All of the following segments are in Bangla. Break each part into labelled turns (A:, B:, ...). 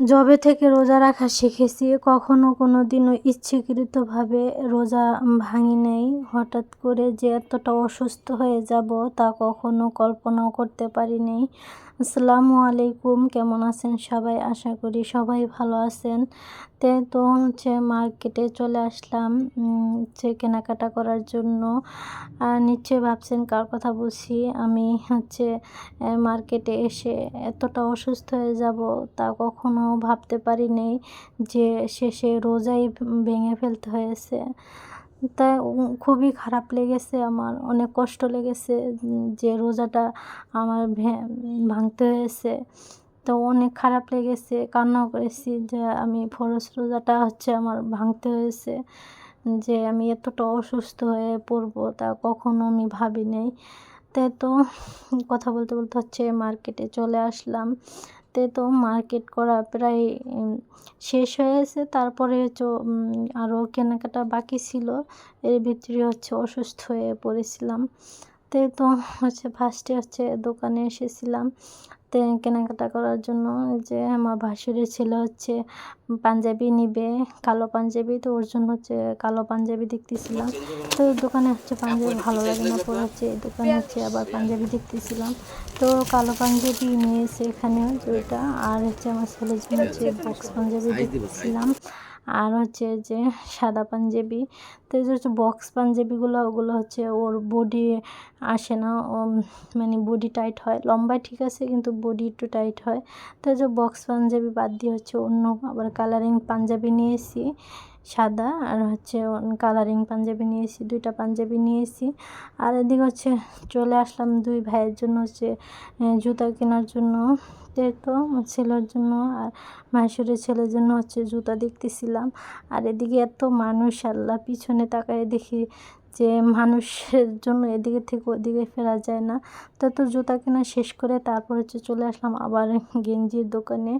A: যবে থেকে রোজা রাখা শিখেছি, কখনো কোনো দিনও ইচ্ছাকৃতভাবে রোজা ভাঙি নেই। হঠাৎ করে যে এতটা অসুস্থ হয়ে যাব তা কখনো কল্পনাও করতে পারিনি আসসালামু আলাইকুম, কেমন আছেন সবাই? আশা করি সবাই ভালো আছেন। তে তো হচ্ছে মার্কেটে চলে আসলাম হচ্ছে কেনাকাটা করার জন্য। আর নিশ্চয়ই ভাবছেন কার কথা বলছি? আমি হচ্ছে মার্কেটে এসে এতটা অসুস্থ হয়ে যাব তা কখনো ভাবতে পারি পারিনি যে শেষে রোজাই ভেঙে ফেলতে হয়েছে। তাই খুবই খারাপ লেগেছে আমার, অনেক কষ্ট লেগেছে যে রোজাটা আমার ভাঙতে হয়েছে। তো অনেক খারাপ লেগেছে, কান্নাও করেছি যে আমি ফরজ রোজাটা হচ্ছে আমার ভাঙতে হয়েছে, যে আমি এতটা অসুস্থ হয়ে পড়ব তা কখনো আমি ভাবি নাই তাই তো কথা বলতে বলতে হচ্ছে মার্কেটে চলে আসলাম। তে তো মার্কেট করা প্রায় শেষ হয়েছে তারপরে আরও কেনাকাটা বাকি ছিল। এর ভিতরে হচ্ছে অসুস্থ হয়ে পড়েছিলাম। তে তো হচ্ছে ফার্স্টে হচ্ছে দোকানে এসেছিলাম। কেনাকাটা করার জন্য যে আমার ভাসুরের ছেলে হচ্ছে পাঞ্জাবি নিবে, কালো পাঞ্জাবি, তো ওর জন্য হচ্ছে কালো পাঞ্জাবি দেখতেছিলাম। তো দোকানে হচ্ছে পাঞ্জাবি ভালো লাগে না পরে হচ্ছে এই দোকানে হচ্ছে আবার পাঞ্জাবি দেখতেছিলাম। তো কালো পাঞ্জাবি নিয়েছে এখানে যেটা আর হচ্ছে আমার ছেলের জন্য হচ্ছে বক্স পাঞ্জাবি দেখতেছিলাম। আর হচ্ছে যে সাদা পাঞ্জাবি, তো যে হচ্ছে বক্স পাঞ্জাবিগুলো, ওগুলো হচ্ছে ওর বডি আসে না মানে বডি টাইট হয়। লম্বায় ঠিক আছে, কিন্তু বডি একটু টাইট হয়। তো যে বক্স পাঞ্জাবি বাদ দিয়ে হচ্ছে অন্য আবার কালারিং পাঞ্জাবি নিয়েছি সাদা আর হচ্ছে কালারিং পাঞ্জাবি নিয়েছি, দুইটা পাঞ্জাবি নিয়েছি। আর এদিকে হচ্ছে চলে আসলাম দুই ভাইয়ের জন্য হচ্ছে জুতা কেনার জন্য। তো ছেলের জন্য আর মাহেশ্বরের ছেলের জন্য হচ্ছে জুতা দেখতেছিলাম। আর এদিকে এত মানুষ, আল্লাহ পিছনে তাকায় দেখি যে মানুষের জন্য এদিকে থেকে ওদিকে ফেরা যায় না। তো তো জুতা কেনা শেষ করে তারপর হচ্ছে চলে আসলাম আবার গেঞ্জির দোকানে।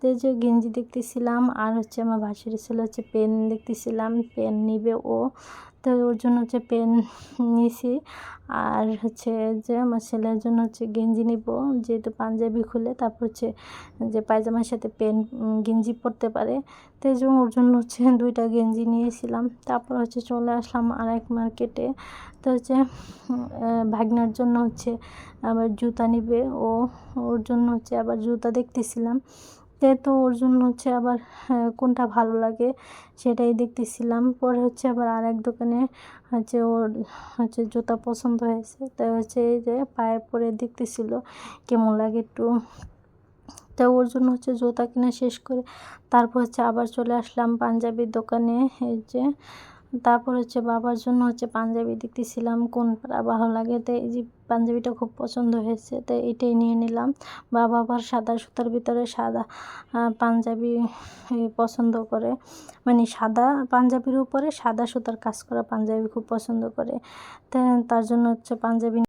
A: তো যে গেঞ্জি দেখতেছিলাম, আর হচ্ছে আমার ভাসির ছেলে হচ্ছে পেন দেখতেছিলাম, পেন নিবে ও। তো ওর জন্য হচ্ছে পেন নিয়েছি আর হচ্ছে যে আমার ছেলের জন্য হচ্ছে গেঞ্জি নিব, যেহেতু পাঞ্জাবি খুলে, তারপর হচ্ছে যে পায়জামার সাথে পেন গেঞ্জি পরতে পারে। তো এই জন্য ওর জন্য হচ্ছে দুইটা গেঞ্জি নিয়েছিলাম। তারপর হচ্ছে চলে আসলাম আর এক মার্কেটে। তো হচ্ছে ভাগনার জন্য হচ্ছে আবার জুতা নিবে। ও, ওর জন্য হচ্ছে আবার জুতা দেখতেছিলাম। তো ওর জন্য হচ্ছে আবার কোনটা ভালো লাগে সেটাই দেখতেছিলাম। পরে হচ্ছে আবার আর এক দোকানে হচ্ছে ওর হচ্ছে জুতা পছন্দ হয়েছে। তাই হচ্ছে এই যে পায়ে পরে দেখতেছিল কেমন লাগে একটু। তা ওর জন্য হচ্ছে জুতা কেনা শেষ করে তারপর হচ্ছে আবার চলে আসলাম পাঞ্জাবির দোকানে। এই যে তারপর হচ্ছে বাবার জন্য হচ্ছে পাঞ্জাবি দেখতেছিলাম কোন ভালো লাগে? তো এই যে পাঞ্জাবিটা খুব পছন্দ হয়েছে, তো এটাই নিয়ে নিলাম। বাবা আবার সাদা সুতার ভিতরে সাদা পাঞ্জাবি পছন্দ করে। মানে সাদা পাঞ্জাবির উপরে সাদা সুতার কাজ করা পাঞ্জাবি খুব পছন্দ করে। তার জন্য হচ্ছে পাঞ্জাবি